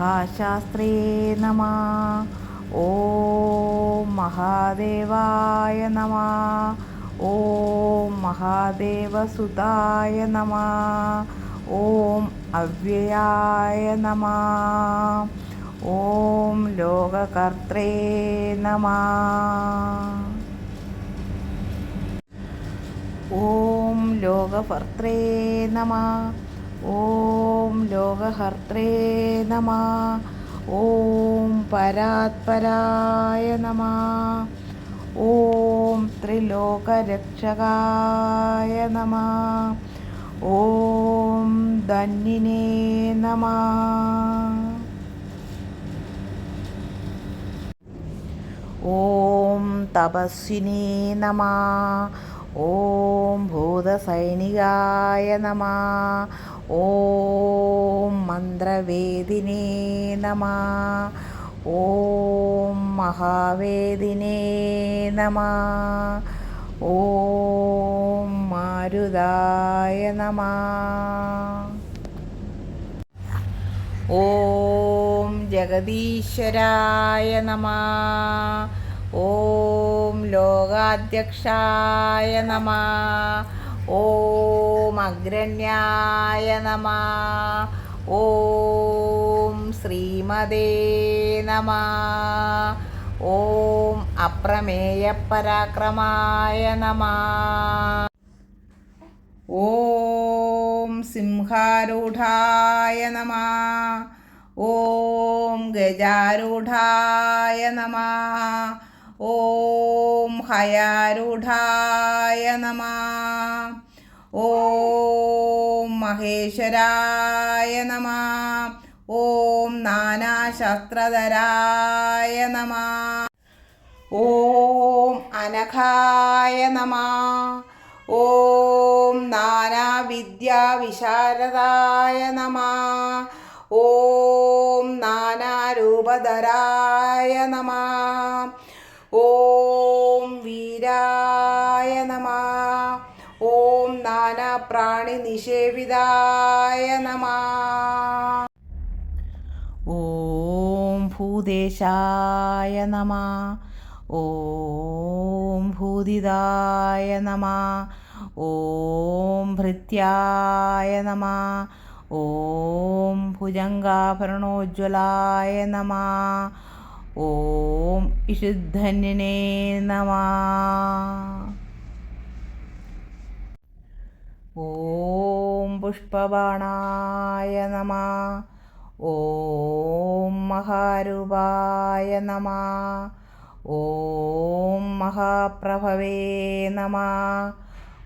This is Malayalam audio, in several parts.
മഹാശാസ്ത്രേ നമ. ഓ മഹാദേവായ നമ. ഓം മഹാദേവസുതായ നമ. ഓം അവ്യയായ നമ. ഓം ലോകകർത്രേ നമ. ഓം ലോകഭർത്രേ നമ. ഓം ലോകഹർത്രേ നമ ഓം പരാത്പരായ നമ ഓം ത്രിലോകരക്ഷകായ നമ ഓം ധന്യനേ നമ ഓം തപസ്വിനേ നമ ഓം ഭൂതസൈനികായ നമ ഓം മന്ത്രവേദിനേ നമ. ഓം മഹാവേദിനേ നമ. ഓം മാരുതായ നമ. ഓം ജഗദീശ്വരായ നമ. ഓം ലോകാധ്യക്ഷായ നമ. ഓം അഗ്രണ്യായ നമ. ഓം ശ്രീമതേ നമ. ഓം അപ്രമേയപരാക്രമായ നമ. ഓം സിംഹാരൂഢായ നമ. ഓം ഗജാരൂഢായ നമ. ഓം ഹയാരൂഢായ നമ. ഓം മഹേശ്വരായ നമ. ഓം നാനാശാസ്ത്രധരായ നമ. ഓം അനഘായ നമ. ഓം നാനാവിദ്യാവിശാരദായ നമ. ഓം നാനാരൂപധരായ നമ. ഓം വീരായ നമ. നാനാപ്രാണിനിഷേവിതായ നമ. ഓം ഭൂദേശായ നമ. ഓം ഭൂതിദായ നമ. ഓം ഭൃത്യായ നമ. ഓം ഭുജംഗാഭരണോജ്വലായ നമ. ഓം ഇഷുദ്ധന്യനേ നമ. ഓം പുഷ്പബാണായ നമ. ഓം മഹാരൂപായ നമ. ഓം മഹാപ്രഭവേ നമ.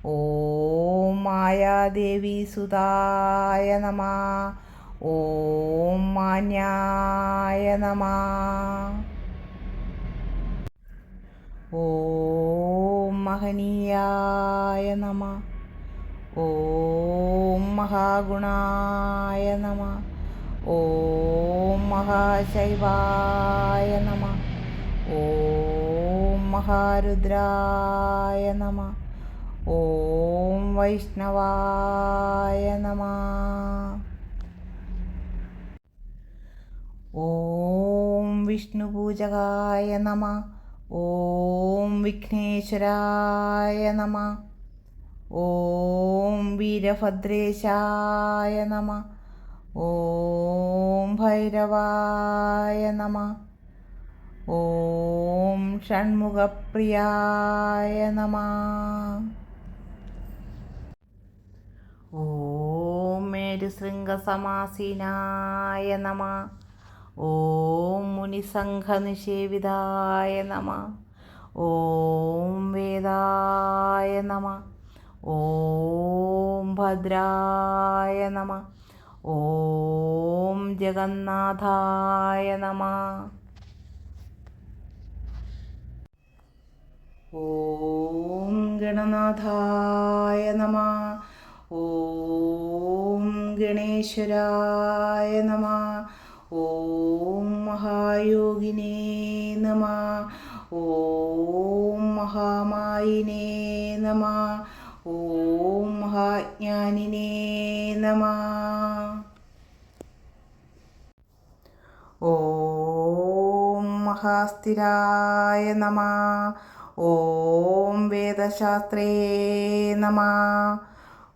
ഓം മായാദേവീസുതായ നമ. ഓം മാന്യായ നമ. ഓം മഹനീയായ നമ. ഓം മഹാഗുണായ നമ. ഓം മഹാശൈവായ നമ. ഓം മഹാരുദ്രായ നമ. ഓം വൈഷ്ണവായ നമ. ഓം വിഷ്ണുപൂജകായ നമ. ഓം വിഘ്നേശ്വരായ നമ. ഓം വീരഭദ്രേശായ നമ. ഓം ഭൈരവായ നമ. ഓം ഷൺമുഖപ്രിയായ നമ. ഓം മേരുശൃംഗസമാസീനായ നമ. ഓം മുനിസംഘനിഷേവിതായ നമ. ഓം വേദായ നമ. ഓം ഭദ്രായ നമ. ഓം ജഗന്നാഥായ നമ. ഓം ഗണനാഥായ നമ. ഓം ഗണേശ്വരായ നമ. ഓം മഹായോഗിനേ നമ. ഓം മഹാമായിനേ നമ. ഓം മഹാജ്ഞാനിനേ നമ. മഹാസ്ഥിരായ നമ. ഓം വേദശാസ്ത്രേ നമ.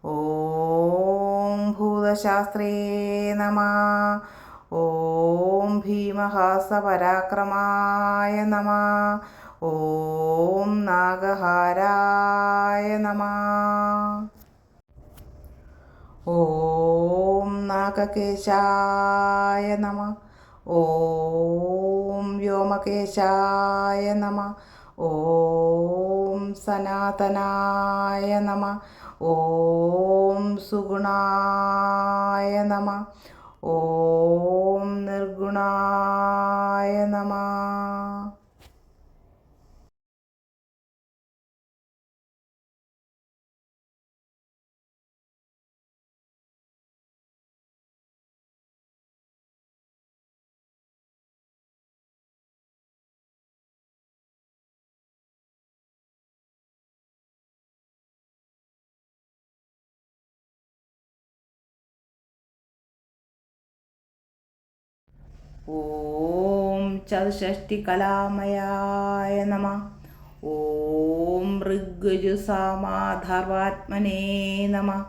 ഓം ഭൂതശാസ്ത്രേ നമ. ഓം ഭീമഹാസപരാക്രമായ നമ. ഓം നാഗഹാരായ നമ. ഓം നാഗകേശായ നമ. ഓം വ്യോമകേശായ നമ. ഓം സനാതനായ നമ. ഓം സുഗുണായ നമ. ഓം നിർഗുണായ നമ. ഓം ചതുഷ്ടികലാമയായ നമ. ഓം ഋഗ്ഗുജുസാമാധർവാത്മനേ നമ.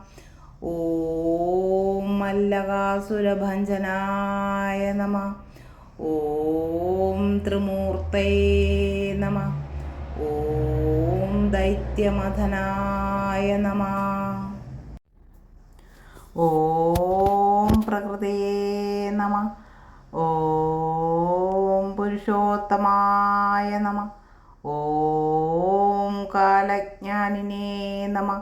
ഓം മല്ലകാസുരഭഞ്ജനായ നമ. ഓം ത്രിമൂർത്തേ നമ. ഓം ദൈത്യമഥനായ നമ. ഓം പ്രകൃതേ നമ. ഓം പുരുഷോത്തമായ നമ. ഓം കാലജ്ഞാനിനേ നമ.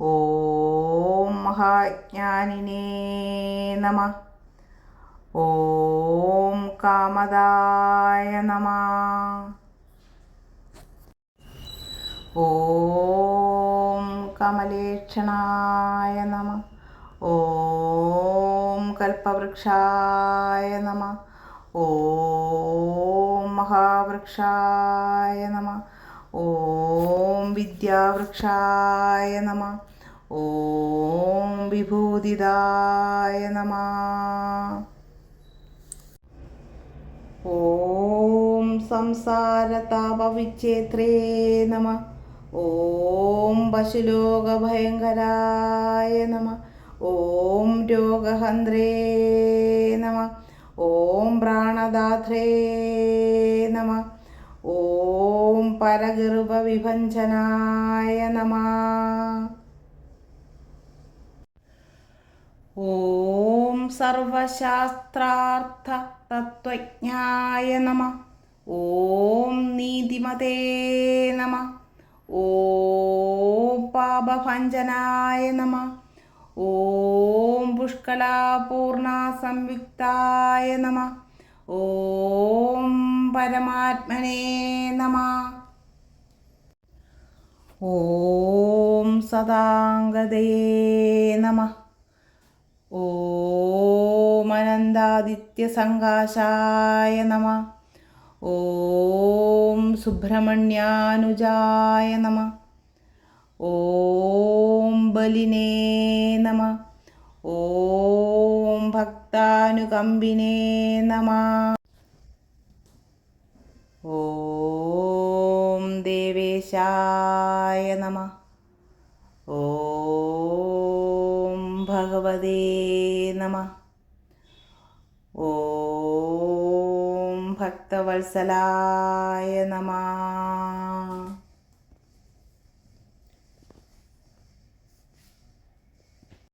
ഓം മഹാജ്ഞാനിനേ നമ. ഓം കാമദായ നമ. ഓം കമലേക്ഷണായ നമ. ഓം കൽപ്പവൃക്ഷായ നമ. ഓം മഹാവൃക്ഷായ നമ. ഓം വിദ്യാവൃക്ഷായ നമ. ഓം വിഭൂതിദായ നമ. ഓം സംസാരതാപവിച്ഛേത്രേ നമ. ഓം പശുലോകഭയങ്കരായ നമ. ഓം രോഗഹന്ത്രേ നമ. ഓം പ്രാണദാത്രേ നമ. ഓം പരഗർഭവിഭഞ്ജനായ നമ. ഓം സർവശാസ്ത്രാർത്ഥ തത്വജ്ഞായ നമ. ഓം നീതിമതേ നമ. ഓം പാപഭഞ്ജനായ നമ. ഓം പുഷ്കലാപൂർണ സംയുക്തായ നമ. ഓം പരമാത്മനേ നമ. ഓം സദാംഗതേ നമ. ഓം അനന്താദിത്യസങ്കാശായ നമ. ഓം സുബ്രഹ്മണ്യാനുജായ നമ. ഓം ബലിനേ നമ. ഓം ഭക്താനുകമ്പിനേ നമ. ഓം ദേവേശായ നമ. ഓം ഭഗവതേ നമ. ഓം ഭക്തവത്സലായ നമ.